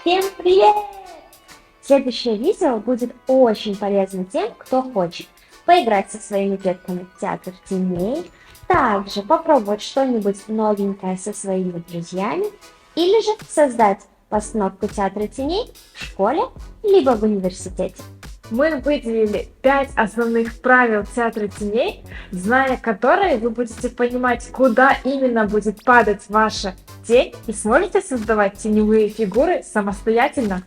Всем привет! Следующее видео будет очень полезно тем, кто хочет поиграть со своими детками в театр теней, также попробовать что-нибудь новенькое со своими друзьями или же создать постановку театра теней в школе либо в университете. Мы выделили 5 основных правил театра теней, зная которые вы будете понимать, куда именно будет падать ваша тень и сможете создавать теневые фигуры самостоятельно.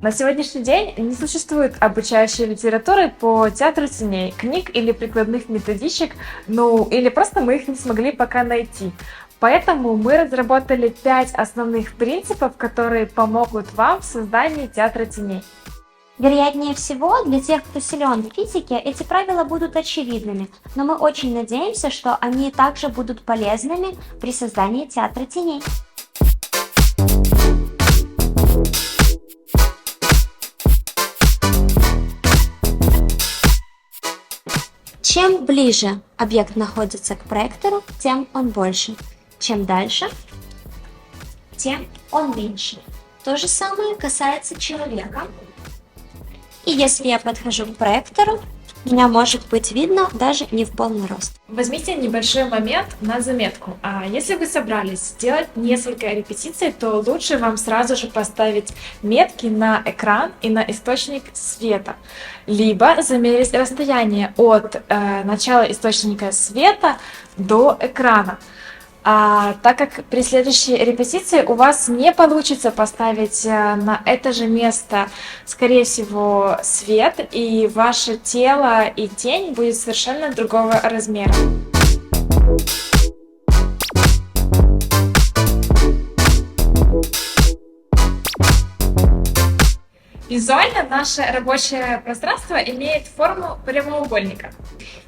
На сегодняшний день не существует обучающей литературы по театру теней, книг или прикладных методичек, ну или просто мы их не смогли пока найти. Поэтому мы разработали 5 основных принципов, которые помогут вам в создании театра теней. Вероятнее всего, для тех, кто силен в физике, эти правила будут очевидными, но мы очень надеемся, что они также будут полезными при создании театра теней. Чем ближе объект находится к проектору, тем он больше. Чем дальше, тем он меньше. То же самое касается человека. И если я подхожу к проектору, меня может быть видно даже не в полный рост. Возьмите небольшой момент на заметку. А если вы собрались сделать несколько репетиций, то лучше вам сразу же поставить метки на экран и на источник света. Либо замерить расстояние от э, начала источника света до экрана. А, так как при следующей репетиции у вас не получится поставить э, на это же место, скорее всего, свет, и ваше тело и тень будет совершенно другого размера. Визуально наше рабочее пространство имеет форму прямоугольника.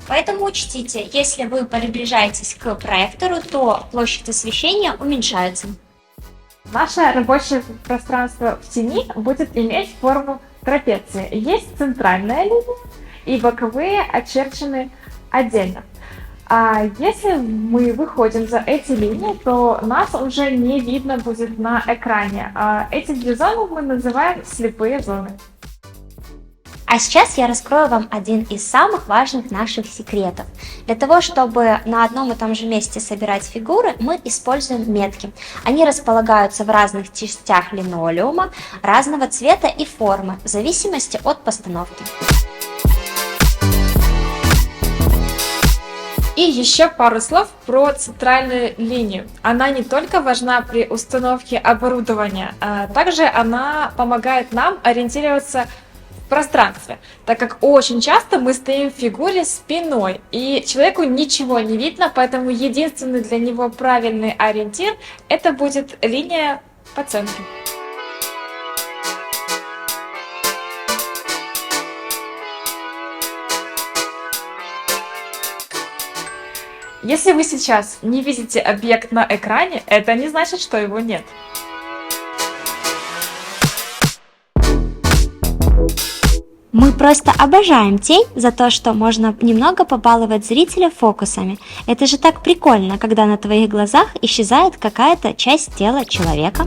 Поэтому учтите, если вы приближаетесь к проектору, то площадь освещения уменьшается. Наше рабочее пространство в тени будет иметь форму трапеции. Есть центральная линия и боковые очерчены отдельно. А если мы выходим за эти линии, то нас уже не видно будет на экране. А эти две зоны мы называем слепые зоны. А сейчас я раскрою вам один из самых важных наших секретов. Для того, чтобы на одном и том же месте собирать фигуры, мы используем метки. Они располагаются в разных частях линолеума, разного цвета и формы, в зависимости от постановки. И еще пару слов про центральную линию. Она не только важна при установке оборудования, а также она помогает нам ориентироваться в пространстве, так как очень часто мы стоим в фигуре спиной, и человеку ничего не видно, поэтому единственный для него правильный ориентир это будет линия по центру. Если вы сейчас не видите объект на экране, это не значит, что его нет. Мы просто обожаем тень за то, что можно немного побаловать зрителя фокусами. Это же так прикольно, когда на твоих глазах исчезает какая-то часть тела человека.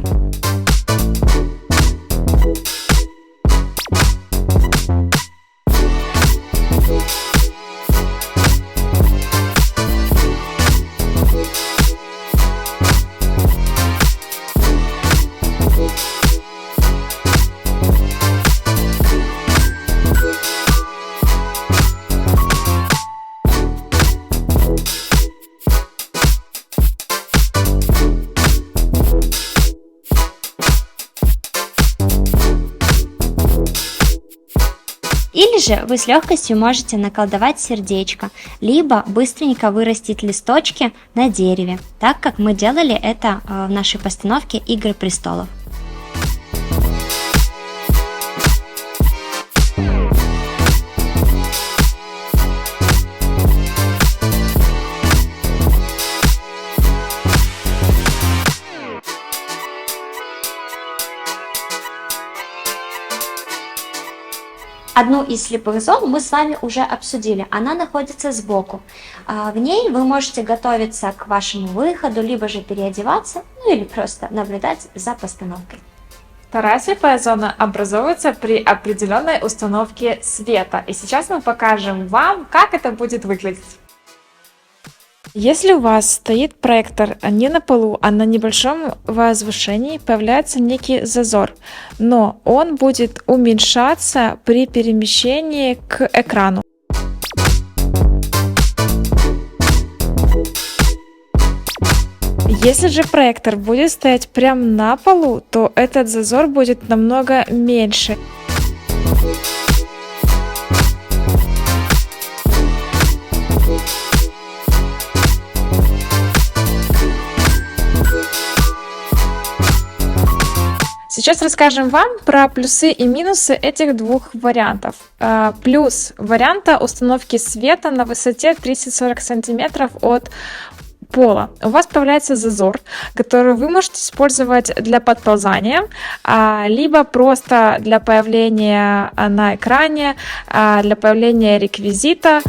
Же вы с легкостью можете наколдовать сердечко, либо быстренько вырастить листочки на дереве, так как мы делали это э, в нашей постановке «Игры престолов». Одну из слепых зон мы с вами уже обсудили, она находится сбоку. А, в ней вы можете готовиться к вашему выходу, либо же переодеваться, ну или просто наблюдать за постановкой. Вторая слепая зона образовывается при определенной установке света. И сейчас мы покажем вам, как это будет выглядеть. Если у вас стоит проектор не на полу, а на небольшом возвышении, появляется некий зазор, но он будет уменьшаться при перемещении к экрану. Если же проектор будет стоять прямо на полу, то этот зазор будет намного меньше. Сейчас расскажем вам про плюсы и минусы этих двух вариантов. Э, Плюс варианта установки света на высоте 30-40 сантиметров от пола. У вас появляется зазор, который вы можете использовать для подползания, а, либо просто для появления а, на экране, а, для появления реквизита.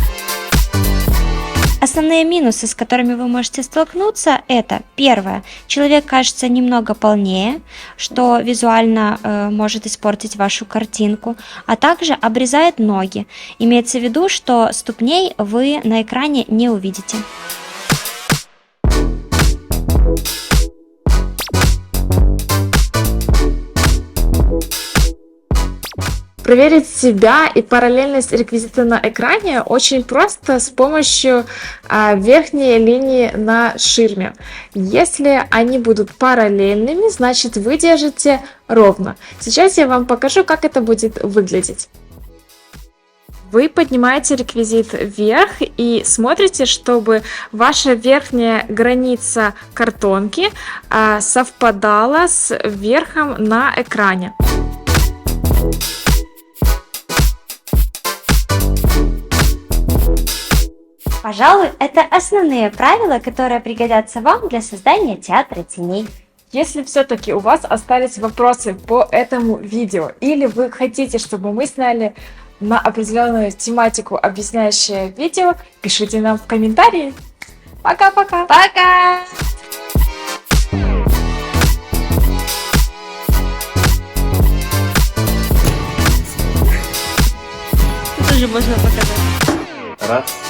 Основные минусы, с которыми вы можете столкнуться, это первое, человек кажется немного полнее, что визуально э, может испортить вашу картинку, а также обрезает ноги. Имеется в виду, что ступней вы на экране не увидите. Проверить себя и параллельность реквизита на экране очень просто с помощью а, верхней линии на ширме. Если они будут параллельными, значит вы держите ровно. Сейчас я вам покажу, как это будет выглядеть. Вы поднимаете реквизит вверх и смотрите, чтобы ваша верхняя граница картонки а, совпадала с верхом на экране. Пожалуй, это основные правила, которые пригодятся вам для создания театра теней. Если все-таки у вас остались вопросы по этому видео, или вы хотите, чтобы мы сняли на определенную тематику объясняющее видео, пишите нам в комментарии. Пока-пока! Пока! тоже можно показать. Раз.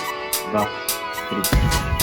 吧。